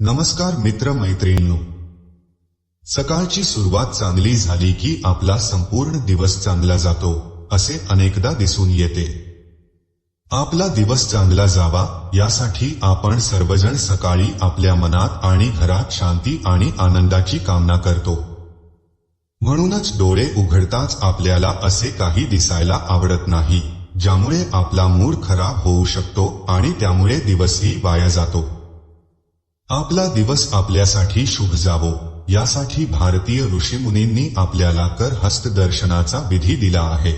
नमस्कार मित्र मैत्रिणींनो सकाळची सुरुवात चांगली झाली की आपला संपूर्ण दिवस चांगला जातो असे अनेकदा दिसून येते. आपला दिवस चांगला जावा यासाठी आपण सर्वजण सकाळी आपल्या मनात आणि घरात शांती आणि आनंदाची कामना करतो. म्हणूनच डोळे उघडताच आपल्याला असे काही दिसायला आवडत नाही ज्यामुळे आपला मूड खराब होऊ शकतो आणि त्यामुळे दिवसही वाया जातो. आपला दिवस आपल्यासाठी शुभ जावो. यासाठी भारतीय ऋषीमुनींनी आपल्याला कर हस्तदर्शनाचा विधी दिला आहे.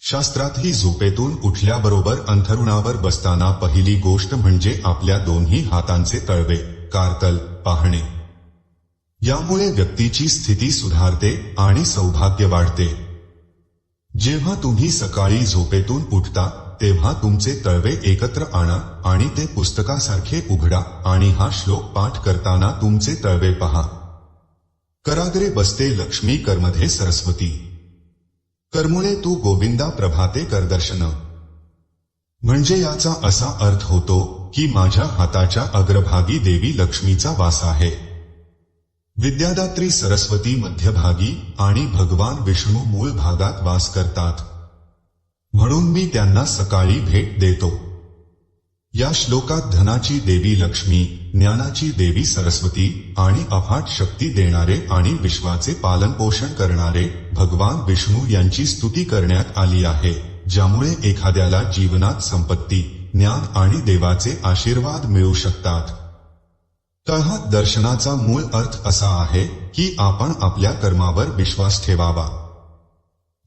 शास्त्रातही झोपेतून उठल्याबरोबर अंथरुणावर बसताना पहिली गोष्ट म्हणजे आपल्या दोन्ही हातांचे तळवे कारतल पाहणे. यामुळे व्यक्तीची स्थिती सुधारते आणि सौभाग्य वाढते. जेव्हा तुम्ही सकाळी झोपेतून उठता तेव्हा तुमचे तळवे एकत्र आणा आणि ते पुस्तकासारखे उघडा आणि हा श्लोक पाठ करताना तुमचे तळवे पहा. कराग्रे बसते लक्ष्मी कर्मधे सरस्वती. कर्मुळे तू गोविंदा प्रभाते करदर्शन म्हणजे याचा असा अर्थ होतो की माझ्या हाताच्या अग्रभागी देवी लक्ष्मीचा वास आहे. विद्यादात्री सरस्वती मध्यभागी आणि भगवान विष्णू मूळ भागात वास करतात. म्हणून मी त्यांना सकाळी भेट देतो. या श्लोकात धनाची देवी लक्ष्मी ज्ञानाची देवी सरस्वती आणि अफाट शक्ती देणारे आणि विश्वाचे पालनपोषण करणारे भगवान विष्णू यांची स्तुती करण्यात आली आहे ज्यामुळे एखाद्याला जीवनात संपत्ती ज्ञान आणि देवाचे आशीर्वाद मिळू शकतात. तळहात दर्शनाचा मूळ अर्थ असा आहे की आपण आपल्या कर्मावर विश्वास ठेवावा.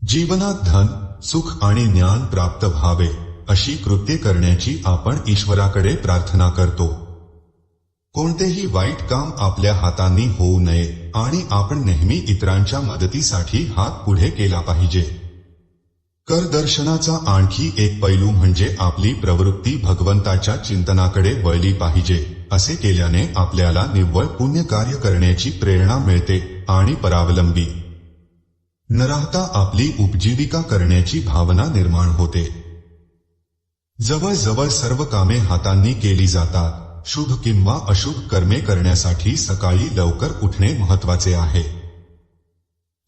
जीवनात धन सुख आणि ज्ञान प्राप्त व्हावे अशी कृत्ये करण्याची आपण ईश्वराकडे प्रार्थना करतो. कोणतेही वाईट काम आपल्या हातांनी होऊ नये आणि आपण नेहमी इतरांच्या मदतीसाठी हात पुढे केला पाहिजे. करदर्शनाचा आणखी एक पैलू म्हणजे आपली प्रवृत्ती भगवंताच्या चिंतनाकडे वळली पाहिजे असे केल्याने आपल्याला निव्वळ पुण्य कार्य करण्याची प्रेरणा मिळते आणि परावलंबी. न राहता आपली उपजीविका करण्याची भावना निर्माण होते. जवळजवळ सर्व कामे हातांनी केली जातात. शुभ किंवा अशुभ कर्मे करण्यासाठी सकाळी लवकर उठणे महत्त्वाचे आहे.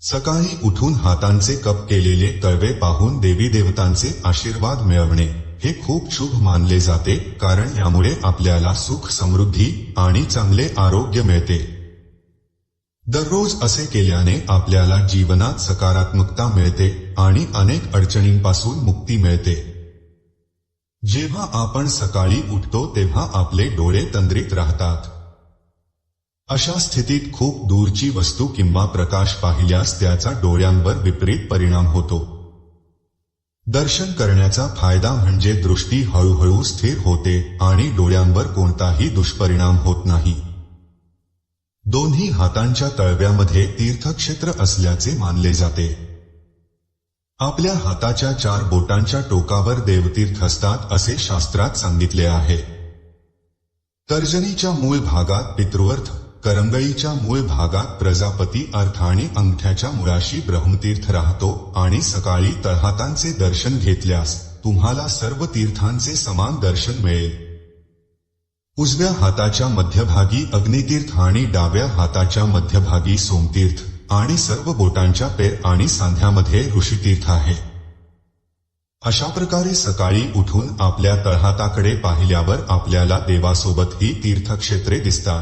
सकाळी उठून हातांचे कप केलेले तळवे पाहून देवी देवतांचे आशीर्वाद मिळवणे हे खूप शुभ मानले जाते कारण यामुळे आपल्याला सुख समृद्धी आणि चांगले आरोग्य मिळते. दररोज असे केल्याने आपल्याला जीवनात सकारात्मकता मिळते आणि अनेक अडचणींपासून मुक्ती मिळते. जेव्हा आपण सकाळी उठतो तेव्हा आपले डोळे तंद्रीत राहतात. अशा स्थितीत खूप दूरची वस्तू किंवा प्रकाश पाहिल्यास त्याचा डोळ्यांवर विपरीत परिणाम होतो. दर्शन करण्याचा फायदा म्हणजे दृष्टी हळूहळू स्थिर होते आणि डोळ्यांवर कोणताही दुष्परिणाम होत नाही. दोन्ही हातांच्या तळव्यामध्ये तीर्थक्षेत्र असल्याचे मानले जाते. आपल्या हाताच्या चार बोटांच्या टोकावर देवतीर्थ असतात असे शास्त्रात सांगितले आहे. तर्जनीच्या मूळ भागात पितृअर्थ करंगळीच्या मूळ भागात प्रजापती अर्थ आणि अंगठ्याच्या मुळाशी ब्रह्मतीर्थ राहतो आणि सकाळी तळहातांचे दर्शन घेतल्यास तुम्हाला सर्व तीर्थांचे समान दर्शन मिळेल. उजव्या हाताच्या मध्यभागी अग्नितीर्थ आणि डाव्या हाताच्या मध्यभागी सोमतीर्थ आणि सर्व बोटांच्या पेर आणि सांध्यामध्ये ऋषीतीर्थ आहे. अशा प्रकारे सकाळी उठून आपल्या तळहाताकडे पाहिल्यावर आपल्याला देवासोबत ही तीर्थक्षेत्रे दिसतात.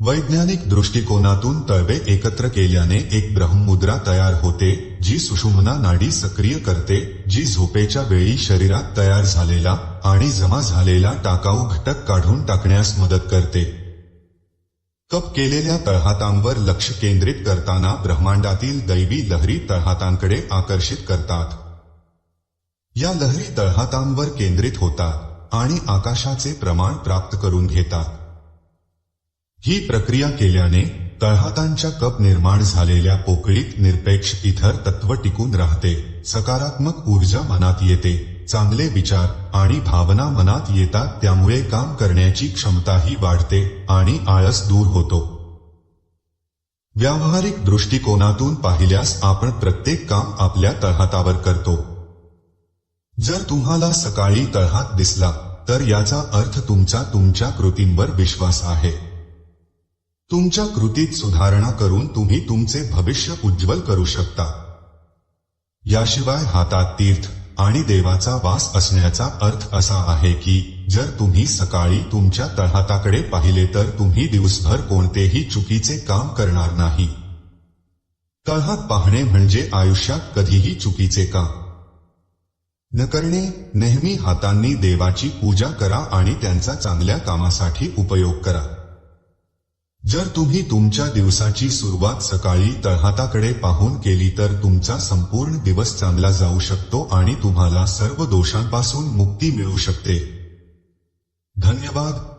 वैज्ञानिक दृष्टिकोनातून तळवे एकत्र केल्याने एक ब्रह्ममुद्रा तयार होते जी सुषुम्ना नाडी सक्रिय करते जी झोपेच्या वेळी शरीरात तयार झालेला आणि जमा झालेला टाकाऊ घटक काढून टाकण्यास मदत करते. कप केलेल्या तळहातांवर लक्ष केंद्रित करताना ब्रह्मांडातील दैवी लहरी तळहातांकडे आकर्षित करतात. या लहरी तळहातांवर केंद्रित होतात आणि आकाशाचे प्रमाण प्राप्त करून घेतात. ही प्रक्रिया केल्याने तळहातांच्या कप निर्माण झालेल्या पोकळीत निरपेक्ष इथर तत्व टिकून राहते. सकारात्मक ऊर्जा मनात येते. चांगले विचार आणि भावना मनात येतात त्यामुळे काम करण्याची क्षमताही वाढते आणि आळस दूर होतो. व्यावहारिक दृष्टिकोनातून पाहिल्यास आपण प्रत्येक काम आपल्या तळहातावर करतो. जर तुम्हाला सकाळी तळहात दिसला तर याचा अर्थ तुमचा तुमच्या कृतींवर विश्वास आहे. तुमच्या कृतीत सुधारणा करून तुम्ही तुमचे भविष्य उज्ज्वल करू शकता. याशिवाय हातात तीर्थ आणि देवाचा वास असण्याचा अर्थ असा आहे की जर तुम्ही सकाळी तुमच्या तळहाताकडे पाहिले तर तुम्ही दिवसभर कोणतेही चुकीचे काम करणार नाही. तळहात पाहणे म्हणजे आयुष्यात कधीही चुकीचे काम. न करणे नेहमी हातांनी देवाची पूजा करा आणि त्यांचा चांगल्या कामासाठी उपयोग करा. जर तुम्ही तुमच्या दिवसाची सुरुवात सकाळी तळहाताकडे पाहून केली तर तुमचा संपूर्ण दिवस चांगला जाऊ शकतो आणि तुम्हाला सर्व दोषांपासून मुक्ती मिळू शकते. धन्यवाद.